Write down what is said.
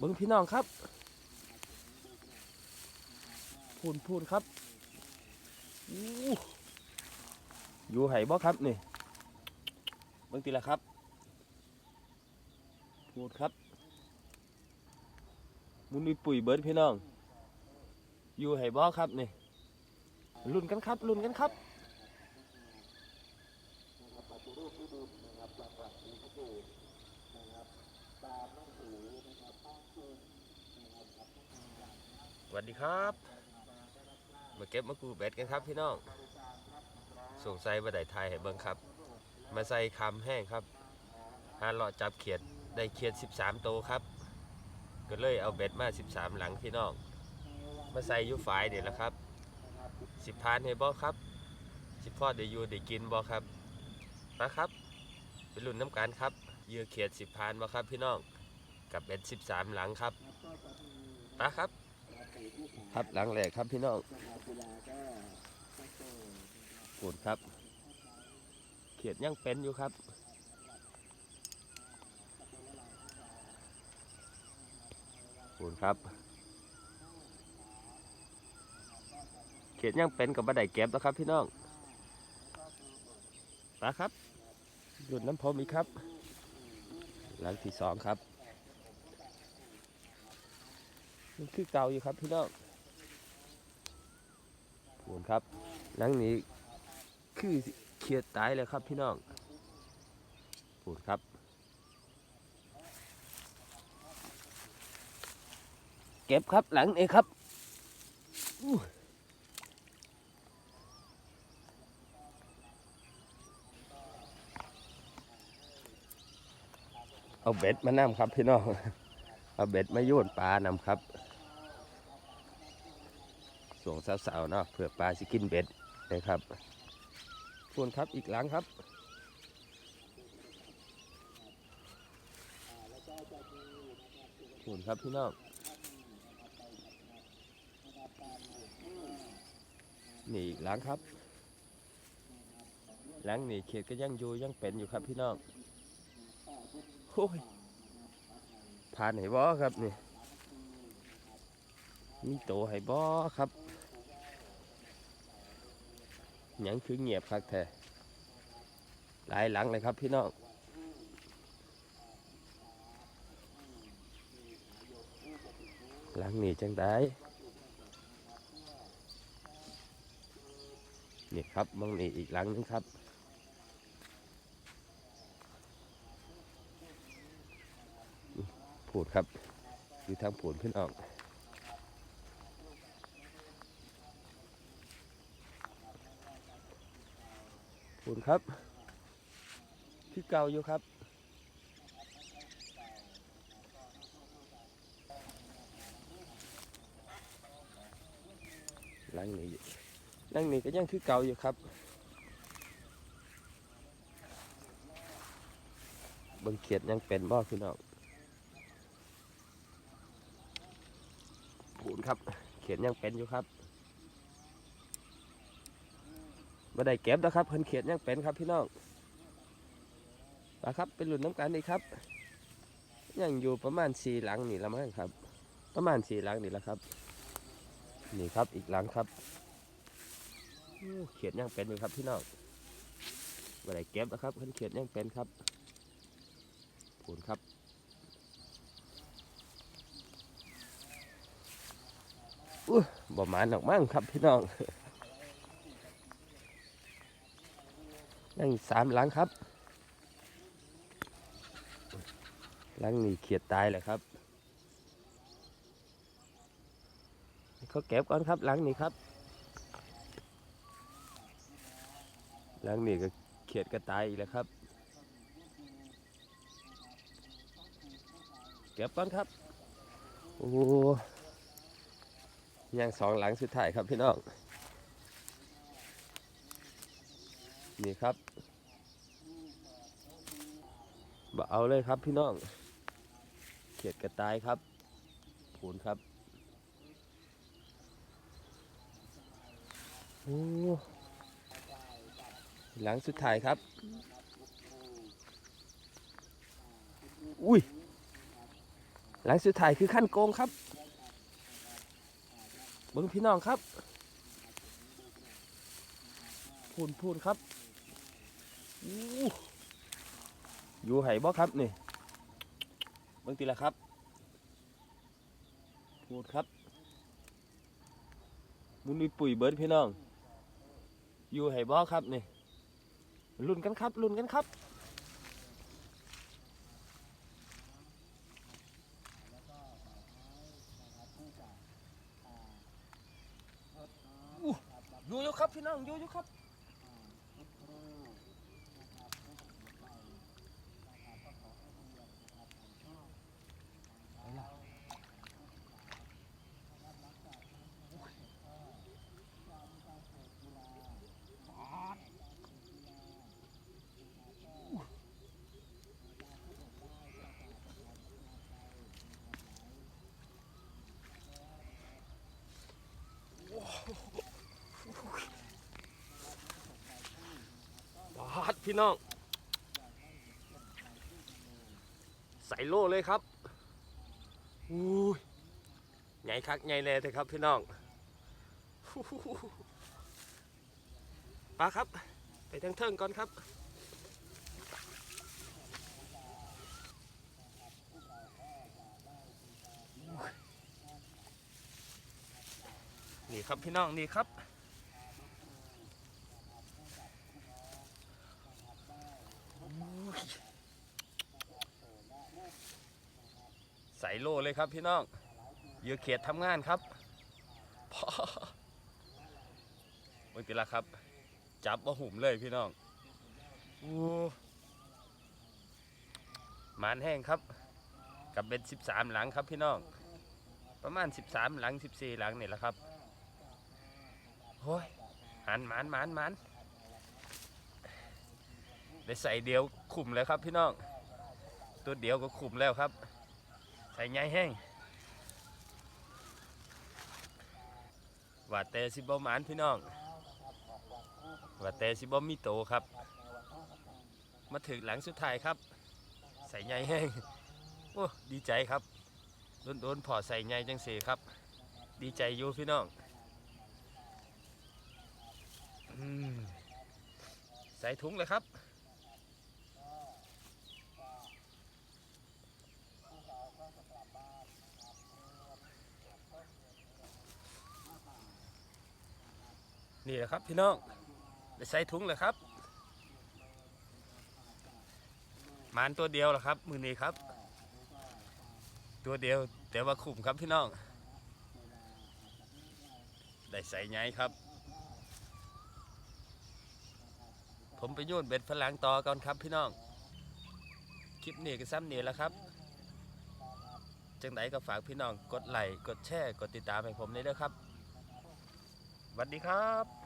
เบิ้งพี่น้องครับพูนพูนครับอยู่ไห่บ่ครับนี่เบิ้งตีละครับ พูดครับมุนมีปุ๋ยเบิร์ดพี่น้อง อยู่ไห่บ่ครับนี่ลุ้นกันครับลุ้นกันครับ วัสดีครับ มาเก็บมะกรูดเบ็ดกันครับพี่น้องสงสัยว่าได้ทายให้เบิ่งครับ มาใส่คำแห้งครับหาเลาะจับเขียดได้เขียด 13 โตวครับ ก็เลยเอาเบ็ดมา 13 หลังพี่น้อง มาใส่ยูฝายเดี๋ยวละครับสิบพานให้บ่ครับ สิพ่อได้อยู่ได้กินบ่ครับมาครับไปลุ้นน้ำกันครับเยือเขียดสิพานบ่ครับพี่น้องกับเบ็ด13หลังครับมาครับ ครับหลังแรกครับพี่น้องปูนครับ เขียดยังเป็นอยู่ครับปูนครับ เขียดยังเป็นกับบันไดเก็บแล้วครับพี่น้องมาครับหยุดน้ำพรมอีกครับ หลังที่สองครับ นี่คือเก่าอยู่ครับพี่น้องปูนครับหลังนี้คือเขียดตายเลยครับพี่น้องปูนครับเก็บครับหลังนี้ครับอู้เอาเบ็ดมานำครับพี่น้อง เอาเบ็ดมาโยนปลานำครับ สาวๆเนาะเพื่อปลาสิกินเบ็ดนะครับส่วนครับอีกหลังครับส่วนครับพี่น้องนี่อีกหลังครับ หลังนี่เขตก็ยังอยู่ยังเป็นอยู่ครับพี่น้องโอ้ยผ่านไหบ่ครับนี่มีโตไหบ่ครับ ยังคือเงียบคักแท้หลายหลังเลยครับพี่น้องหลังนี่จังได้นี่ครับมองนี่อีกหลังนึงครับผูดครับอยู่ทางผูดขึ้นออก ผูดครับที่เก่าอยู่ครับ หลังนี้หลังนี้ก็ยังคือเก่าอยู่ครับเบิ่งเขียดยังเป็นบ่พี่น้องผูนครับ เขียดยังเป็นอยู่ครับ บ่ได้เก็บนะครับเพิ่นเขียดยังเป็นครับพี่น้องมาครับเป็นหลุนน้ำกันดีครับ ยังอยู่ประมาณสี่หลังนี่ละมั้งครับ ประมาณสี่หลังนี่ละครับ นี่ครับอีกหลังครับเขียดยังเป็นอยู่ครับพี่น้องบ่ได้เก็บนะครับเพิ่นเขียดยังเป็นครับผูนครับอุ้บ่หมานออกมั่งครับพี่น้อง ยังอีกสามหลังครับ หลังนี้เขียดตายเลยครับเขาเก็บก่อนครับหลังนี้ครับหลังนี้ก็เขียดก็ตายอีกแล้วครับ เก็บก่อนครับโอ้ยังสองหลังสุดท้ายครับพี่น้อง นี่ครับบ่เอาเลยครับพี่น้อง เขียดกระต่ายครับผูนครับโอ้หลังสุดท้ายครับ อุ้ย หลังสุดท้ายคือขั้นโกงครับเบิ้งพี่น้องครับพูนพูนครับ อยู่ไหบ่ครับนี่เบิ้งตีละครับพูดครับมุนมีปุ๋ยเบิร์ดพี่น้อง อยู่ไหบ่ครับนี่ลุ้นกันครับลุ้นกันครับอยู่อยู่ครับพี่น้องอยู่อยู่ครับ พี่น้อง ใส่โล่เลยครับอู้ยใหญ่คักใหญ่แน่เลยครับพี่น้องฮู้ฮู้ฮู้ปลาครับ ไปทางเทิงก่อนครับนี่ครับพี่น้องนี่ครับ ใส่โลเลยครับพี่น้องเหยื่อเขียดทำงานครับพอโอ้ยปีละครับ จับว่าหุ่มเลยพี่น้องโอ้หมานแห้งครับ กับเป็นสิบสามหลังครับพี่น้อง ประมาณสิบสามหลังสิบสี่หลังนี่แหละครับโอ้ยหันหมานหมานหมานได้ใส่เดียวคุมแล้วครับพี่น้อง ตัวเดียวก็คุมแล้วครับ ใส่ใหญ่แห้งว่าแต่สิบหมานพี่น้องว่าแต่สิบมีโตครับ มาถึงหลังสุดท้ายครับ ใส่ใหญ่แห้งโอ้ดีใจครับโดนโดนๆพอใส่ใหญ่จังสีครับ ดีใจอยู่พี่น้องอใส่ถุงเลยครับ นี่แหละครับพี่น้องได้ใส่ถุงเลยครับหมานตัวเดียวหละครับ มือนี้ครับ ตัวเดียวแต่ว่าคุ้มครับพี่น้อง ได้ใส่ไงครับ ผมไปโยนเบ็ดพลังต่อก่อนครับพี่น้อง คลิปนี้ก็ซ้ำเนี่ยแหล้วครับจังไดก็ฝากพี่น้องกดไลค์กดแชร์กดติดตามให้ผมด้วยเด้อครับสวัสดีครับ